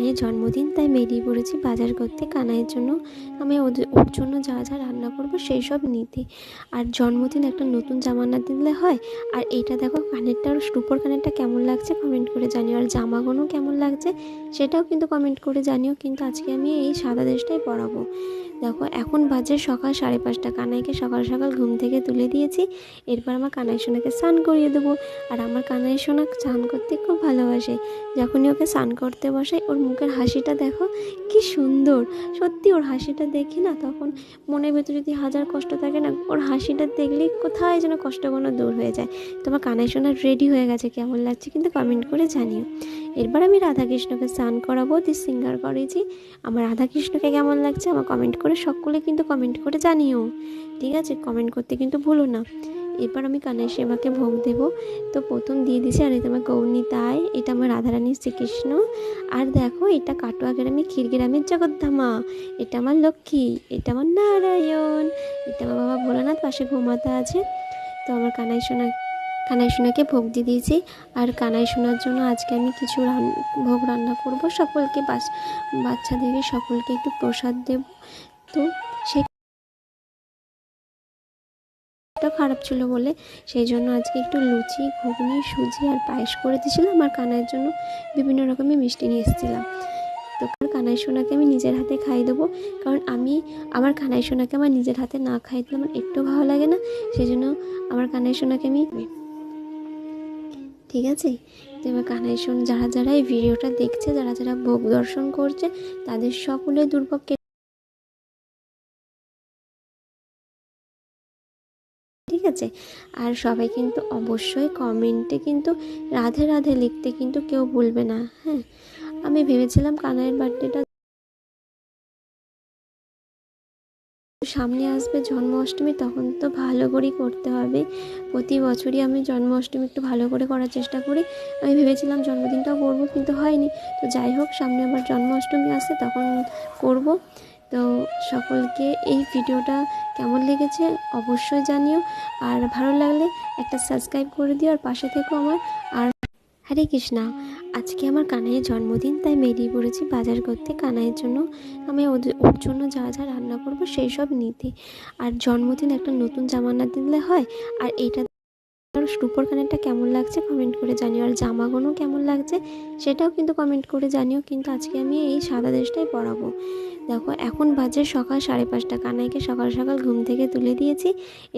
কানাইয়ের জন্মদিন, তাই বেরিয়ে পড়েছি বাজার করতে, কানাইয়ের জন্য আমি ওর জন্য যা যা রান্না করব সেই সব নিতে। আর জন্মদিন একটা নতুন জামা না দিলে হয়, আর এইটা দেখো কানেরটা আর কানেরটা কেমন লাগছে কমেন্ট করে জানিও, আর জামাগুলো কেমন লাগছে সেটাও কিন্তু কমেন্ট করে জানিও, কিন্তু আজকে আমি এই সাদা দেশটাই পরাবো। দেখো, এখন বাজে সকাল সাড়ে পাঁচটা। কানাইকে সকাল সকাল ঘুম থেকে তুলে দিয়েছি। এরপর আমার কানাই সোনাকে স্নান করিয়ে দেবো। আর আমার কানাই সোনা স্নান করতে খুব ভালোবাসে। যখনই ওকে স্নান করতে বসাই ওর মুখের হাসিটা দেখো কি সুন্দর। সত্যি ওর হাসিটা দেখি না তখন মনের ভেতর যদি হাজার কষ্ট থাকে না, ওর হাসিটা দেখলে কোথায় যেন কষ্টগুলো দূর হয়ে যায়। তোমার কানাই সোনা রেডি হয়ে গেছে, কেমন লাগছে কিন্তু কমেন্ট করে জানিও। এরপর আমি রাধাকৃষ্ণকে স্নান করাবো দি সিঙ্গার করেছি। আমার রাধাকৃষ্ণকে কেমন লাগছে আমার কমেন্ট করে সকলে কিন্তু কমেন্ট করে জানিও। ঠিক আছে কমেন্ট করতে কিন্তু ভুলো না। এরপর আমি কানাই সেবাকে ভোগ দেবো। তো প্রথম দিয়ে দিছি আর এটা আমার তাই, এটা আমার রাধারানী শ্রীকৃষ্ণ। আর দেখো, এটা কাটোয়া গ্রামে ক্ষীরগ্রামের জগদ্ধামা। এটা আমার লক্ষ্মী, এটা আমার নারায়ণ, এটা আমার বাবা ভোলানাথ, পাশে ঘুমাতে আছে। তো আমার কানাই সোনা, কানাই সোনাকে ভোগ দিয়ে দিয়েছি। আর কানাই সোনার জন্য আজকে আমি কিছু রান, ভোগ রান্না করব। সকলকে বাচ্চাদেরকে সকলকে একটু প্রসাদ দেব। তো সেটা খারাপ ছিল বলে সেই জন্য আজকে একটু লুচি, ঘুগনি, সুজি আর পায়েস করে দিয়েছিলাম আর কানাইয়ের জন্য বিভিন্ন রকমের মিষ্টি নিয়ে এসেছিলাম। তো কানাই সোনাকে আমি নিজের হাতে খাই দেবো। কারণ আমি আমার কানাই সোনাকে আমার নিজের হাতে না খাই দিলে আমার একটু ভালো লাগে না। সেই জন্য আমার কানাই সোনাকে আমি ঠিক আছে? তো এবার কানাই সোন যারা যারা এই ভিডিওটা দেখছে, যারা যারা ভোগ দর্শন করছে, তাদের সকলের দুর্ভোগ ঠিক আছে? আর সবাই কিন্তু অবশ্যই কমেন্টে কিন্তু রাধে রাধে লিখতে কিন্তু কেউ ভুলবে না হ্যাঁ? আমি ভেবেছিলাম কানাইয়ের বার্থডেটা সামনে আসবে জন্মাষ্টমী, তখন তো ভালো করেই করতে হবে। প্রতি বছরই আমি জন্মাষ্টমী একটু ভালো করে করার চেষ্টা করি। আমি ভেবেছিলাম জন্মদিনটাও করব, কিন্তু হয়নি। তো যাই হোক, সামনে আবার জন্মাষ্টমী আসে, তখন করব। তো সকলকে এই ভিডিওটা কেমন লেগেছে অবশ্যই জানিও। আর ভালো লাগলে একটা সাবস্ক্রাইব করে দিও আর পাশে থেকো আমার। আর হরে কৃষ্ণা, আজকে আমার কানাইয়ের জন্মদিন, তাই বেরিয়ে পড়েছি বাজার করতে কানাইয়ের জন্য। আমি ওর জন্য যা যা রান্না করব সেই সব নিতে। আর জন্মদিন একটা নতুন জামা না দিলে হয়, আর এইটা রূপোর কানেরটা কেমন লাগছে কমেন্ট করে জানিও। আর জামাগুলো কেমন লাগছে সেটাও কিন্তু কমেন্ট করে জানিও। কিন্তু আজকে আমি এই সাদা ড্রেসটাই পরাবো। দেখো, এখন বাজে সকাল সাড়ে পাঁচটা। কানাইকে সকাল সকাল ঘুম থেকে তুলে দিয়েছি।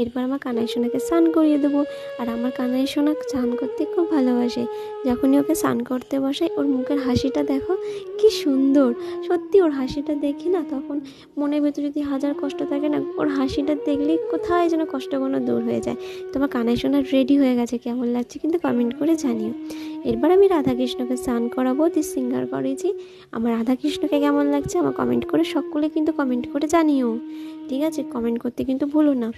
এরপর আমার কানাই সোনাকে স্নান করিয়ে দেবো। আর আমার কানাই সোনা স্নান করতে খুব ভালোবাসে। যখনই ওকে স্নান করতে বসাই, ওর মুখের হাসিটা দেখো কি সুন্দর। সত্যি ওর হাসিটা দেখি না, তখন মনের ভেতর যদি হাজার কষ্ট থাকে না, ওর হাসিটা দেখলেই কোথায় যেন কষ্টগুলো দূর হয়ে যায়। তোমার কানাই সোনা রেডি হয়ে গেছে, কেমন লাগছে কিন্তু কমেন্ট করে জানিও। এরপর আমি রাধাকৃষ্ণকে স্নান করাবো দি সিঙ্গার করেছি। আমার রাধাকৃষ্ণকে কেমন লাগছে আমার কমেন্ট করে সকলে কিন্তু কমেন্ট করে জানিও। ঠিক আছে? কমেন্ট করতে কিন্তু ভুলো না।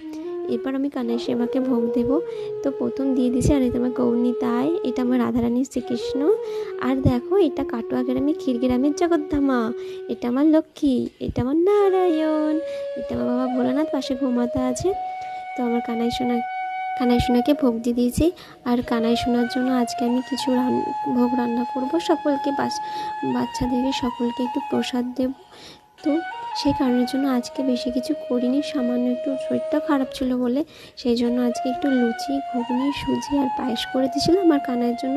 এরপর আমি কানাই সেবাকে ভোগ দেব। তো প্রথম দিয়ে দিছি আর এটা আমার গৌরী তাই, এটা আমার রাধারানী শ্রীকৃষ্ণ। আর দেখো, এটা কাটোয়া গ্রামে ক্ষীরগ্রামের জগদ্ধামা। এটা আমার লক্ষ্মী, এটা আমার নারায়ণ। এটা আমার বাবা ভোলানাথ পাশে ঘুমাতে আছে। তো আমার কানাই সোনা, কানাই সোনাকে ভোগ দিয়ে দিয়েছি। আর কানাই সোনার জন্য আজকে আমি কিছু রান, ভোগ রান্না করব। সকলকে বাচ্চাদেরকে সকলকে একটু প্রসাদ দেব। তো সেই কারণের জন্য আজকে বেশি কিছু করিনি। সামান্য একটু শরীরটা খারাপ ছিল বলে সেই জন্য আজকে একটু লুচি, ঘুগনি, সুজি আর পায়েস করে দিয়েছিলাম আর কানার জন্য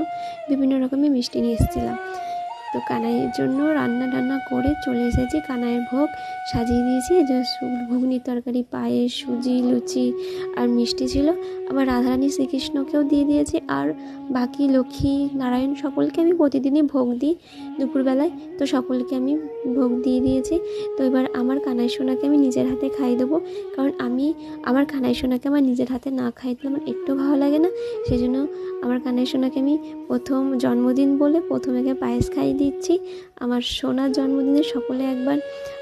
বিভিন্ন রকমের মিষ্টি নিয়ে এসেছিলাম। তো কানাইয়ের জন্য রান্না টান্না করে চলে এসেছি। কানাইয়ের ভোগ সাজিয়ে দিয়েছি। যে ঘুগনি তরকারি, পায়েস, সুজি, লুচি আর মিষ্টি ছিল। আবার রাধারানী শ্রীকৃষ্ণকেও দিয়ে দিয়েছি। আর বাকি লক্ষ্মী নারায়ণ সকলকে আমি প্রতিদিনই ভোগ দিই দুপুরবেলায়। তো সকলকে আমি ভোগ দিয়ে দিয়েছি। তো এবার আমার কানাই সোনাকে আমি নিজের হাতে খাই দেবো। কারণ আমি আমার কানাই সোনাকে আমার নিজের হাতে না খাই দিলে আমার একটু ভালো লাগে না। সেই জন্য আমার কানাই সোনাকে আমি প্রথম জন্মদিন বলে প্রথমেকে পায়েস খাইয়ে দিচ্ছি। আমার সোনার জন্মদিনে সকলে একবার,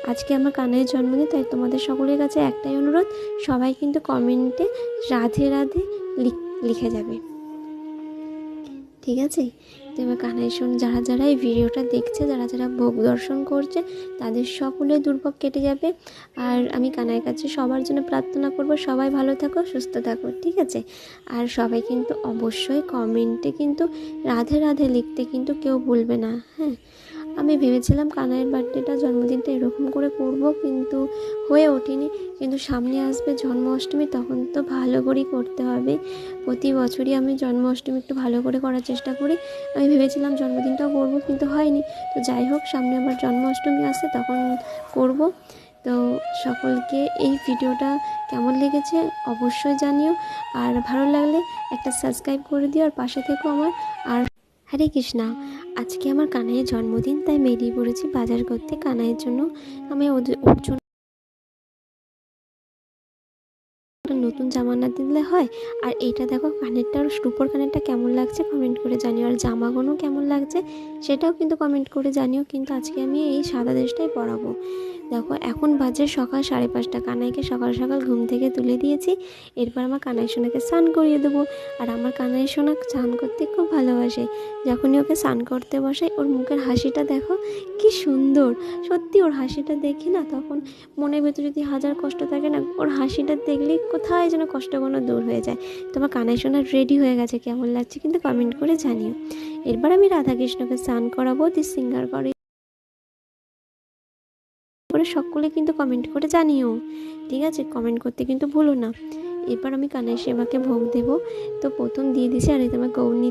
আজকে আমার কানাইয়ের জন্মদিন, তাই তোমাদের সকলের কাছে একটাই অনুরোধ, সবাই কিন্তু কমেন্টে রাধে রাধে লিখ- লিখে যাবে। ঠিক আছে? তো এবার কানাই শোন, যারা যারা এই ভিডিওটা দেখছে, যারা যারা ভোগ দর্শন করছে, তাদের সকলে দুর্ভোগ কেটে যাবে। আর আমি কানাইয়ের কাছে সবার জন্য প্রার্থনা করব, সবাই ভালো থাকো, সুস্থ থাকো, ঠিক আছে? আর সবাই কিন্তু অবশ্যই কমেন্টে কিন্তু রাধে রাধে লিখতে কিন্তু কেউ ভুলবে না হ্যাঁ? আমি ভেবেছিলাম কানাইয়ের বার্থডেটা জন্মদিনটা এরকম করে করব, কিন্তু হয়ে ওঠেনি। কিন্তু সামনে আসবে জন্মাষ্টমী, তখন তো ভালো করেই করতে হবে। প্রতি বছরই আমি জন্মাষ্টমী একটু ভালো করে করার চেষ্টা করি। আমি ভেবেছিলাম জন্মদিনটাও করব, কিন্তু হয়নি। তো যাই হোক, সামনে আবার জন্মাষ্টমী আসে, তখন করব। তো সকলকে এই ভিডিওটা কেমন লেগেছে অবশ্যই জানিও। আর ভালো লাগলে একটা সাবস্ক্রাইব করে দিও, আর পাশে থেকো আমার। আর হরে কৃষ্ণা। আজকে আমার কানাইয়ের জন্মদিন, তাই বেরিয়ে পড়েছি বাজার করতে। কানাইয়ের জন্য আমি ওদের ওর জন্য নতুন জামা না দিলে হয়। আর এইটা দেখো, কানেরটা আর স্টুপোর কানেরটা কেমন লাগছে কমেন্ট করে জানিও। আর জামাগুলো কেমন লাগছে, সেটাও কিন্তু কমেন্ট করে জানিও। কিন্তু আজকে আমি এই সাদা ড্রেসটাই পরাবো। দেখো, এখন বাজে সকাল সাড়ে পাঁচটা। কানাইকে সকাল সকাল ঘুম থেকে তুলে দিয়েছি। এরপর আমার কানাই সোনাকে স্নান করিয়ে দেবো। আর আমার কানাই সোনা স্নান করতে খুব ভালোবাসে। যখনই ওকে স্নান করতে বসাই, ওর মুখের হাসিটা দেখো, কি সুন্দর। সত্যি ওর হাসিটা দেখি না, তখন মনের ভেতর যদি হাজার কষ্ট থাকে না, ওর হাসিটা দেখলেই কোথায় যেন কষ্টগুলো দূর হয়ে যায়। তোমার কানাই সোনা রেডি হয়ে গেছে, কেমন লাগছে কিন্তু কমেন্ট করে জানিও। এরপর আমি রাধাকৃষ্ণকে স্নান করাবো দিয়ে সিঙ্গার করে। করে সকলে কিন্তু কমেন্ট করে জানিও। ঠিক আছে কমেন্ট করতে কিন্তু ভুলো না। এরপর আমি কানাই সেবাকে ভোগ দেব। তো প্রথম দিয়ে দিছি আর এই তোমার গৌরী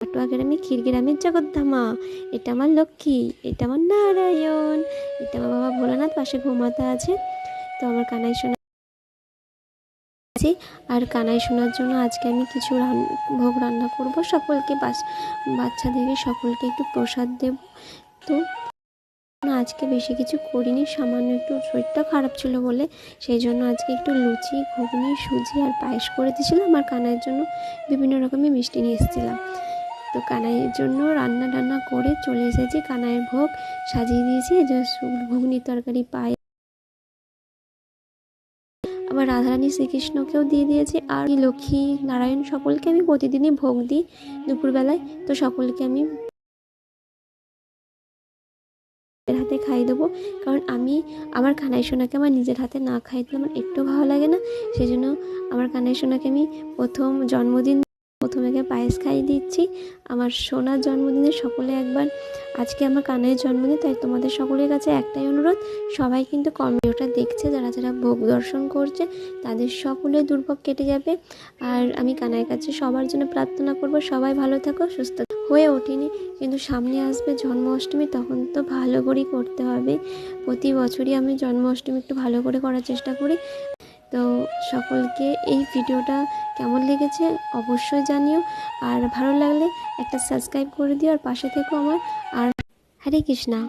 পাটুয়া গ্রামে ক্ষীর জগদ্ধামা। এটা আমার লক্ষ্মী, এটা আমার নারায়ণ, এটা আমার বাবা ভোলানাথ পাশে ঘুমাতে আছে। তো আমার কানাই শোনা আর কানাই শোনার জন্য আজকে আমি কিছু রান ভোগ রান্না করব। সকলকে বাচ্চাদেরকে সকলকে একটু প্রসাদ দেব। তো আজকে বেশি কিছু করিনি, সামান্য একটু শরীরটা খারাপ ছিল বলে। সেই জন্য আজকে একটু লুচি, ঘুগনি, সুজি আর পায়েস করে দিয়েছিলাম আর কানাইয়ের জন্য বিভিন্ন রকমের মিষ্টি নিয়ে এসেছিলাম। তো কানাইয়ের জন্য রান্না টান্না করে চলে এসেছি, কানাইয়ের ভোগ সাজিয়ে দিয়েছি। যে ঘুগনি, তরকারি পায়ে আবার রাধারানী শ্রীকৃষ্ণকেও দিয়ে দিয়েছি আর লক্ষ্মী নারায়ণ সকলকে আমি প্রতিদিনই ভোগ দিই দুপুরবেলায়। তো সকলকে আমি নিজের হাতে খাইয়ে দেবো। কারণ আমি আমার কানাই সোনাকে আমার নিজের হাতে না খাই দিলে আমার একটু ভালো লাগে না। সেই জন্য আমার কানাই সোনাকে আমি প্রথম জন্মদিন প্রথমে পায়েস খাইয়ে দিচ্ছি। আমার সোনার জন্মদিনে সকলে একবার, আজকে আমার কানাইয়ের জন্মদিন, তাই তোমাদের সকলের কাছে একটাই অনুরোধ, সবাই কিন্তু কমেডিওটা দেখছে, যারা যারা ভোগ দর্শন করছে, তাদের সকলের দুর্ভোগ কেটে যাবে। আর আমি কানাইয়ের কাছে সবার জন্য প্রার্থনা করব, সবাই ভালো থাকো, সুস্থ। হয়ে ওঠেনি, কিন্তু সামনে আসবে জন্মাষ্টমী, তখন তো ভালো করেই করতে হবে। প্রতি বছরই আমি জন্মাষ্টমী একটু ভালো করে করার চেষ্টা করি। তো সকলকে এই ভিডিওটা কেমন লেগেছে অবশ্যই জানিও। আর ভালো লাগলে একটা সাবস্ক্রাইব করে দিও আর পাশে থেকো আমার। আর হরে কৃষ্ণা।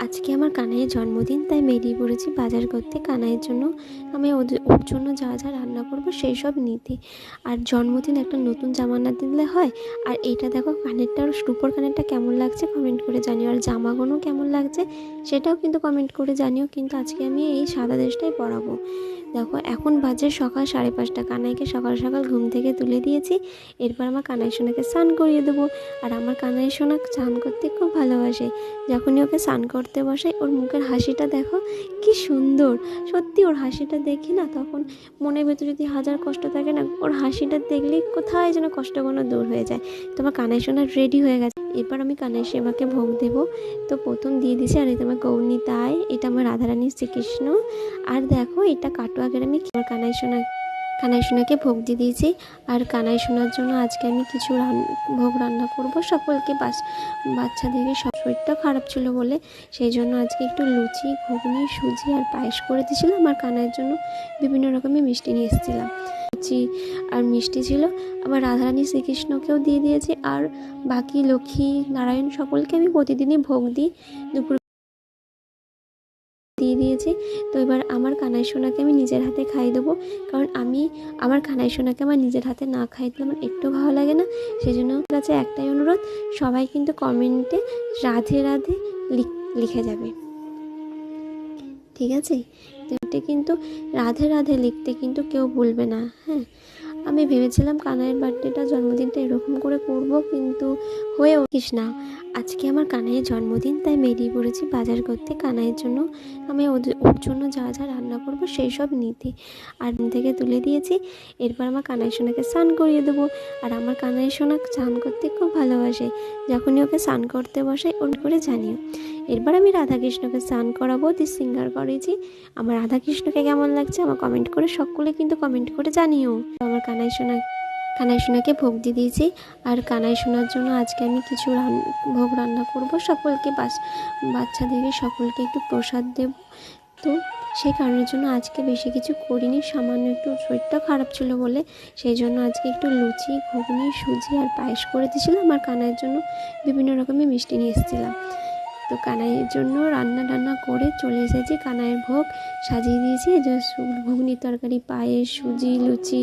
আজকে আমার কানাইয়ের জন্মদিন, তাই বেরিয়ে পড়েছি বাজার করতে। কানাইয়ের জন্য আমি ওদের, ওর জন্য যা যা রান্না করব সেই সব নিতে। আর জন্মদিন একটা নতুন জামা না দিলে হয়। আর এটা দেখো কানেরটা আর কানেরটা কেমন লাগছে কমেন্ট করে জানিও। আর জামাগুলো কেমন লাগছে সেটাও কিন্তু কমেন্ট করে জানিও। কিন্তু আজকে আমি এই সাদা ড্রেসটাই পরাবো। দেখো, এখন বাজে সকাল সাড়ে পাঁচটা। কানাইকে সকাল সকাল ঘুম থেকে তুলে দিয়েছি। এরপর আমার কানাই সোনাকে স্নান করিয়ে দেবো। আর আমার কানাই সোনা স্নান করতে খুব ভালোবাসে। যখনই ওকে স্নান করতে বসাই ওর মুখের হাসিটা দেখো, কি সুন্দর। সত্যি ওর হাসিটা দেখি না তখন মনের ভেতর যদি হাজার কষ্ট থাকে না, ওর হাসিটা দেখলে কোথায় যেন কষ্টগুলো দূর হয়ে যায়। তোমার কানাই সোনা রেডি হয়ে গেছে। এবার আমি কানাই সেবাকে ভোগ দেব। তো প্রথম দিয়ে দিছি আর এটা আমার গৌরী তাই এটা আমার রাধারানী শ্রীকৃষ্ণ। আর দেখো, এটা কাটোয়া আমার কানাই সোনা কানাই সোনাকে ভোগ দিয়ে দিয়েছি। আর কানাই সোনার জন্য আজকে আমি কিছু ভোগ রান্না করব। সকলকে বাস, বাচ্চাদেরকে সব শরীরটা খারাপ ছিল বলে। সেই জন্য আজকে একটু লুচি, ঘুগনি, সুজি আর পায়েস করে দিয়েছিলাম। আর কানাইয়ের জন্য বিভিন্ন রকমের মিষ্টি নিয়ে এসেছিলাম। লুচি আর মিষ্টি ছিল। আবার রাধারানী শ্রীকৃষ্ণকেও দিয়ে দিয়েছি। আর বাকি লক্ষ্মী নারায়ণ সকলকে আমি প্রতিদিনই ভোগ দিই। দুপুর দিয়ে দিয়েছি। তো এবার আমার কানাই সোনাকে আমি নিজের হাতে খাইয়ে দেবো। কারণ আমি আমার কানাই সোনাকে আমার নিজের হাতে না খাই দিলে আমার একটু ভালো লাগে না। সেই জন্য আমার কাছে একটাই অনুরোধ, সবাই কিন্তু কমেন্টে রাধে রাধে লিখ- যাবে। ঠিক আছে? কিন্তু রাধে রাধে লিখতে কিন্তু কেউ ভুলবে না হ্যাঁ? আমি ভেবেছিলাম কানাইয়ের বার্থডেটা জন্মদিনটা এরকম করে করব, কিন্তু হয়ে উঠিস না। আজকে আমার কানাইয়ের জন্মদিন, তাই বেরিয়ে পড়েছি বাজার করতে। কানাইয়ের জন্য আমি ওর জন্য যা যা রান্না করব সেই সব নিতে। আর থেকে তুলে দিয়েছি। এরপর আমার কানাই সোনাকে স্নান করিয়ে দেবো। আর আমার কানাই সোনা স্নান করতে খুব ভালোবাসে। যখনই ওকে স্নান করতে বসে, ওর করে জানিও। এরপর আমি রাধাকৃষ্ণকে স্নান করাবো, দিয়ে সিঙ্গার করেছি। আমার রাধাকৃষ্ণকে কেমন লাগছে আমার কমেন্ট করে, সকলে কিন্তু কমেন্ট করে জানিও। আমার কানাই সোনা কানাই সোনাকে ভোগ দিয়ে দিয়েছি। আর কানাই সোনার জন্য আজকে আমি কিছু ভোগ রান্না করব। সকলকে বাচ্চাদেরকে সকলকে একটু প্রসাদ দেব। তো সেই কারণের জন্য আজকে বেশি কিছু করিনি। সামান্য একটু শরীরটা খারাপ ছিল বলে সেই জন্য আজকে একটু লুচি, ঘুগনি, সুজি আর পায়েস করে দিয়েছিলাম। আর কানাইয়ের জন্য বিভিন্ন রকমের মিষ্টি নিয়ে এসেছিলাম। তো কানাইয়ের জন্য রান্না টান্না করে চলে এসেছি। কানাইয়ের ভোগ সাজিয়ে দিয়েছি। যে ঘুগনি তরকারি, পায়েস, সুজি, লুচি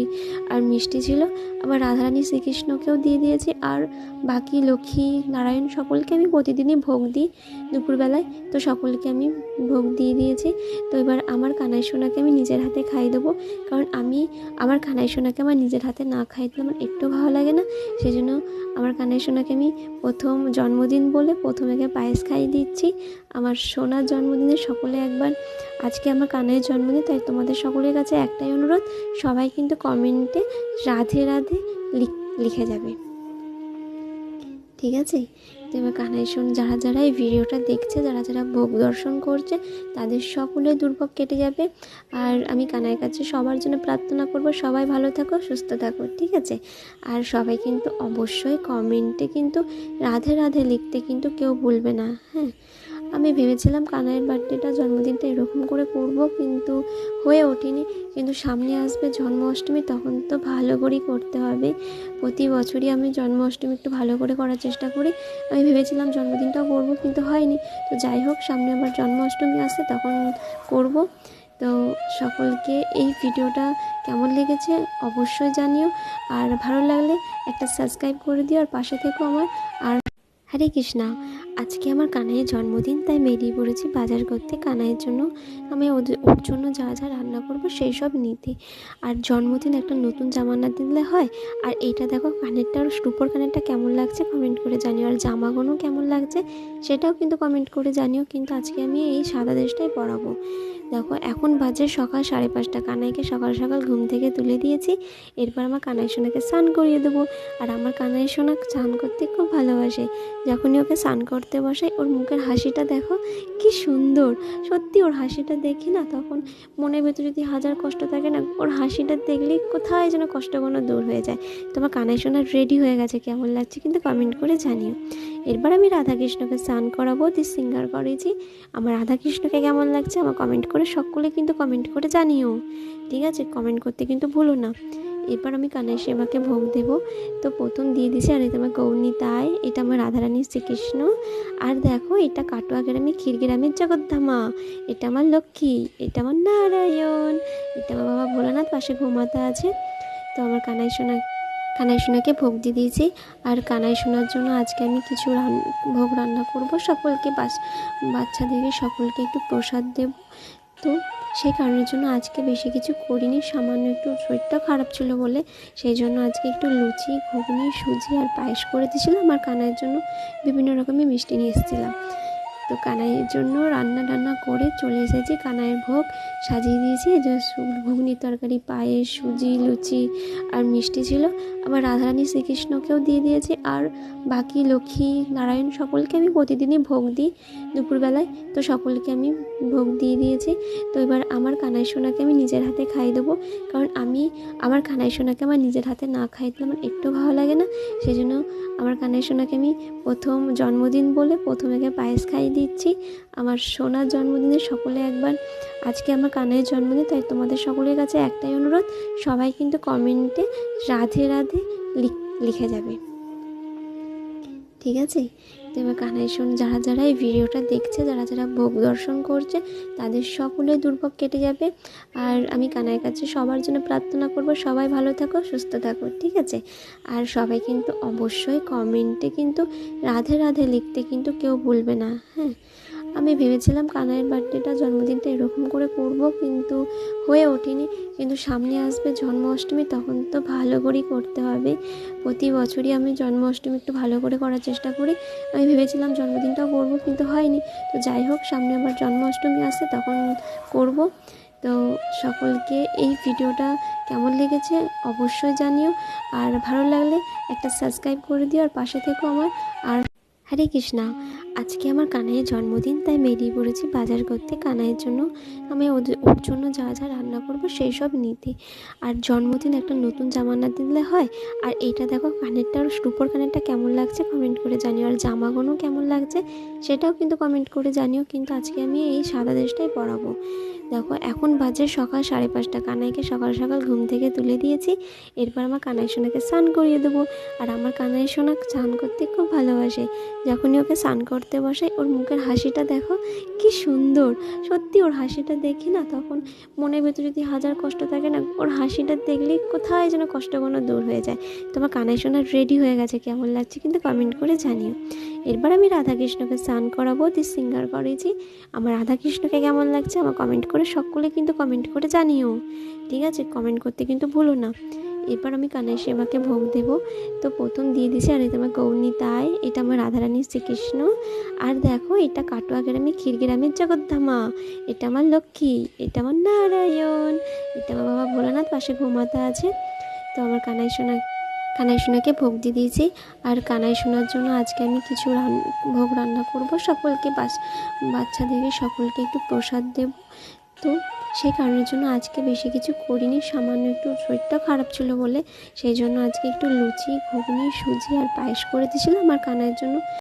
আর মিষ্টি ছিল। আবার রাধারানী শ্রীকৃষ্ণকেও দিয়ে দিয়েছি। আর বাকি লক্ষ্মী নারায়ণ সকলকে আমি প্রতিদিনই ভোগ দিই দুপুরবেলায়। তো সকলকে আমি ভোগ দিয়ে দিয়েছি। তো এবার আমার কানাই সোনাকে আমি নিজের হাতে খাইয়ে দেবো। কারণ আমি আমার কানাই সোনাকে আমার নিজের হাতে না খাই দিলে আমার একটু ভালো লাগে না। সেই জন্য আমার কানাই সোনাকে আমি প্রথম জন্মদিন বলে প্রথমে পায়েস খাইয়ে দিচ্ছি। আমার সোনার জন্মদিনে সকলে একবার, আজকে আমার কানের জন্মদিন, তাই তোমাদের সকলের কাছে একটাই অনুরোধ, সবাই কিন্তু কমেন্টে রাধে রাধে লিখ- যাবে। ঠিক আছে? তো এবার কানাই শোন যারা যারা এই ভিডিওটা দেখছে, যারা যারা ভোগ দর্শন করছে, তাদের সকলে দুর্ভোগ কেটে যাবে। আর আমি কানাইয়ের কাছে সবার জন্য প্রার্থনা করব, সবাই ভালো থাকো, সুস্থ থাকো, ঠিক আছে? আর সবাই কিন্তু অবশ্যই কমেন্টে কিন্তু রাধে রাধে লিখতে কিন্তু কেউ ভুলবে না হ্যাঁ? আমি ভেবেছিলাম কানাইয়ের বার্থডেটা জন্মদিনটা এরকম করে করব, কিন্তু হয়ে ওঠেনি। কিন্তু সামনে আসবে জন্মাষ্টমী, তখন তো ভালো করেই করতে হবে। প্রতি বছরই আমি জন্মাষ্টমী একটু ভালো করে করার চেষ্টা করি। আমি ভেবেছিলাম জন্মদিনটাও করব, কিন্তু হয়নি। তো যাই হোক, সামনে আবার জন্মাষ্টমী আসে, তখন করব। তো সকলকে এই ভিডিওটা কেমন লেগেছে অবশ্যই জানিও। আর ভালো লাগলে একটা সাবস্ক্রাইব করে দিও, আর পাশে থেকো আমার। আর হরে কৃষ্ণা। আজকে আমার কানাইয়ের জন্মদিন, তাই বেরিয়ে পড়েছি বাজার করতে। কানাইয়ের জন্য আমি ওদের ওর জন্য যা যা রান্না করব সেই সব নিতে। আর জন্মদিন একটা নতুন জামা না দিলে হয়। আর এইটা দেখো কানেরটা আর কানেরটা কেমন লাগছে কমেন্ট করে জানিও। আর জামাগুলো কেমন লাগছে সেটাও কিন্তু কমেন্ট করে জানিও। কিন্তু আজকে আমি এই সাদা ড্রেসটাই পরাবো। দেখো এখন বাজে সকাল সাড়ে পাঁচটা। কানাইকে সকাল সকাল ঘুম থেকে তুলে দিয়েছি। এরপর আমার কানাই সোনাকে স্নান করিয়ে দেবো। আর আমার কানাই সোনা স্নান করতে খুব ভালোবাসে। যখনই ওকে স্নান করতে বসে ওর মুখের হাসিটা দেখো কি সুন্দর। সত্যি ওর হাসিটা দেখি না তখন মনের ভেতর যদি হাজার কষ্ট থাকে না, ওর হাসিটা দেখলে কোথায় যেন কষ্টগুলো দূর হয়ে যায়। তোমার কানাই সোনা রেডি হয়ে গেছে, কেমন লাগছে কিন্তু কমেন্ট করে জানিও। এরপর আমি রাধাকৃষ্ণকে স্নান করাবো দিয়ে সিঙ্গার করেছি। আমার রাধাকৃষ্ণকে কেমন লাগছে আমার কমেন্ট করে সকলে কিন্তু কমেন্ট করে জানিও। ঠিক আছে কমেন্ট করতে কিন্তু ভুলো না। এরপর আমি কানাই সেবাকে ভোগ দেবো। তো প্রথম দিয়ে দিয়েছি, আর এটা আমার গৌরী তাই, এটা আমার রাধারানী শ্রীকৃষ্ণ। আর দেখো, এটা কাটোয়া গ্রামে ক্ষীরগ্রামের জগদ্ধামা। এটা আমার লক্ষ্মী, এটা আমার নারায়ণ, এটা আমার বাবা ভোলানাথ পাশে ঘুমাতে আছে। তো আমার কানাই সোনা, কানাই সোনাকে ভোগ দিয়ে দিয়েছি। আর কানাই সোনার জন্য আজকে আমি কিছু রান, ভোগ রান্না করব। সকলকে বাচ্চাদেরকে সকলকে একটু প্রসাদ দেব। তো সেই কারণের জন্য আজকে বেশি কিছু করিনি। সামান্য একটু শরীরটা খারাপ ছিল বলে সেই জন্য আজকে একটু লুচি, ঘুগনি, সুজি আর পায়েস করে দিয়েছিলাম আর কানাইয়ের জন্য বিভিন্ন রকমের মিষ্টি নিয়ে এসেছিলাম। তো কানাইয়ের জন্য রান্না টান্না করে চলে এসেছি। কানাইয়ের ভোগ সাজিয়ে দিয়েছি। যে ঘুগনি, তরকারি, পায়েস, সুজি, লুচি আর মিষ্টি ছিল। আবার রাধারানী শ্রীকৃষ্ণকেও দিয়ে দিয়েছি। আর বাকি লক্ষ্মী নারায়ণ সকলকে আমি প্রতিদিনই ভোগ দিই। দুপুরবেলায়, তো সকলকে আমি ভোগ দিয়ে দিয়েছি। তো এবার আমার কানাই সোনাকে আমি নিজের হাতে খাইয়ে দেবো। কারণ আমি আমার কানাই সোনাকে আমার নিজের হাতে না খাই দিলে আমার একটু ভালো লাগে না। সেই জন্য আমার কানাই সোনাকে আমি প্রথম জন্মদিন বলে প্রথমে পায়েস খাইয়ে দিচ্ছি। আমার সোনার জন্মদিনে সকলে একবার, আজকে আমার কানাইয়ের জন্মদিন, তাই তোমাদের সকলের কাছে একটাই অনুরোধ, সবাই কিন্তু কমেন্টে রাধে রাধে লিখে যাবে। ঠিক আছে? এবার কানাই শোন যারা যারা এই ভিডিওটা দেখছে, যারা যারা ভোগ দর্শন করছে, তাদের সকলে দুর্ভোগ কেটে যাবে। আর আমি কানায় কাছে সবার জন্য প্রার্থনা করব, সবাই ভালো থাকো, সুস্থ থাকো, ঠিক আছে? আর সবাই কিন্তু অবশ্যই কমেন্টে কিন্তু রাধে রাধে লিখতে কিন্তু কেউ ভুলবে না হ্যাঁ? আমি ভেবেছিলাম কানাইয়ের বার্থডেটা জন্মদিনটা এরকম করে করব, কিন্তু হয়ে ওঠেনি। কিন্তু সামনে আসবে জন্মাষ্টমী, তখন তো ভালো করেই করতে হবে। প্রতি বছরই আমি জন্মাষ্টমী একটু ভালো করে করার চেষ্টা করি। আমি ভেবেছিলাম জন্মদিনটাও করব, কিন্তু হয়নি। তো যাই হোক, সামনে আবার জন্মাষ্টমী আসে, তখন করব। তো সকলকে এই ভিডিওটা কেমন লেগেছে অবশ্যই জানিও। আর ভালো লাগলে একটা সাবস্ক্রাইব করে দিও, আর পাশে থেকো আমার। আর হরে কৃষ্ণা। আজকে আমার কানাইয়ের জন্মদিন, তাই বেরিয়ে পড়েছি বাজার করতে। কানাইয়ের জন্য আমি ওর জন্য যা যা রান্না করব সেই সব নিতে। আর জন্মদিন একটা নতুন জামা না দিলে হয়। আর এইটা দেখো কানেরটা আর কানেরটা কেমন লাগছে কমেন্ট করে জানিও। আর জামাগুলো কেমন লাগছে সেটাও কিন্তু কমেন্ট করে জানিও। কিন্তু আজকে আমি এই সাদা ড্রেসটাই পরাবো। দেখো এখন বাজে সকাল সাড়ে পাঁচটা। কানাইকে সকাল সকাল ঘুম থেকে তুলে দিয়েছি। এরপর আমার কানাই সোনাকে স্নান করিয়ে দেবো। আর আমার কানাই সোনা স্নান করতে খুব ভালোবাসে। যখনই ওকে স্নান করতে বসাই, ওর মুখের হাসিটা দেখো কি সুন্দর। সত্যি ওর হাসিটা দেখি না তখন মনের ভেতর যদি হাজার কষ্ট থাকে না, ওর হাসিটা দেখলে কোথায় যেন কষ্টগুলো দূর হয়ে যায়। তোমার কানাই সোনা রেডি হয়ে গেছে, কেমন লাগছে কিন্তু কমেন্ট করে জানিও। এরপর আমি রাধাকৃষ্ণকে স্নান করাবো দিয়ে সিঙ্গার করেছি। আমার রাধাকৃষ্ণকে কেমন লাগছে আমার কমেন্ট করে সকলে কিন্তু কমেন্ট করে জানিও। ঠিক আছে কমেন্ট করতে কিন্তু ভুলো না। এরপর আমি কানাই সেবাকে ভোগ দেবো। তো প্রথম দিয়ে দিছি আর এটা আমার গৌরী তাই, এটা আমার রাধারানী শ্রীকৃষ্ণ। আর দেখো, এটা কাটোয়া গ্রামে ক্ষীরগ্রামের জগদ্ধামা। এটা আমার লক্ষ্মী, এটা আমার নারায়ণ, এটা আমার বাবা ভোলানাথ, পাশে ঘুমাতে আছে। তো আমার কানাই সোনা, কানাই সোনাকে ভোগ দিয়ে দিয়েছি। আর কানাই সোনার জন্য আজকে আমি কিছু ভোগ রান্না করব। সকলকে বাচ্চাদেরকে সকলকে একটু প্রসাদ দেব। তো সেই কারণের জন্য আজকে বেশি কিছু করিনি। সামান্য একটু শরীরটা খারাপ ছিল বলে। সেই জন্য আজকে একটু লুচি, ঘুগনি, সুজি আর পায়েস করে দিয়েছিলাম। আমার কানাইয়ের জন্য